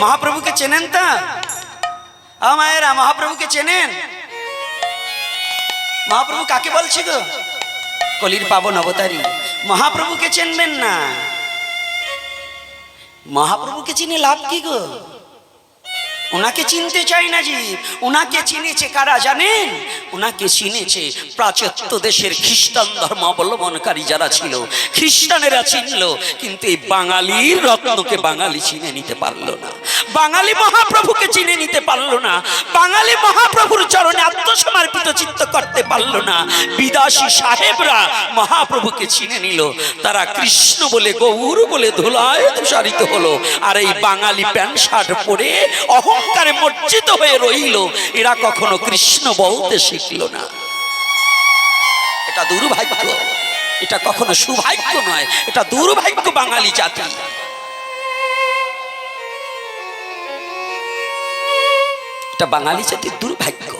মহাপ্রভুকে চেনেন তা? আমায়েরা মহাপ্রভুকে চেনেন? মহাপ্রভু কাকে বলছি গো? কলির পাবন অবতারী মহাপ্রভুকে চেনবেন না। মহাপ্রভুকে চিনে লাভ কি গো? ওনাকে চিনতে চাই না জীব। ওনাকে চিনেছে কারা জানেন? ওনাকে চিনেছে প্রাচ্য দেশের খ্রিস্টান ধর্ম অবলম্বনকারী যারা ছিল। খ্রিস্টানেরা চিনল, কিন্তু এই বাঙালির রত্নকে বাঙালি চিনে নিতে পারল না। বাঙালি মহাপ্রভুকে চিনে নিতে পারল না। বাঙালি আত্মসমর্পিত চিত্ত করতে পারল না। বিদাসী সাহেবরা মহাপ্রভুকে চিনে নিল। তারা কৃষ্ণ বলে, গৌর বলে ধুলায় তুষারিত হলো। আর এই বাঙালি প্যান্ট শার্ট পরে অহংকারে মর্জিত হয়ে রইল। এরা কখনো কৃষ্ণ বলতে শিখল না। এটা দুর্ভাগ্য। এটা কখনো সৌভাগ্য নয়। এটা দুর্ভাগ্য বাঙালি জাতি। এটা বাঙালি জাতির দুর্ভাগ্য।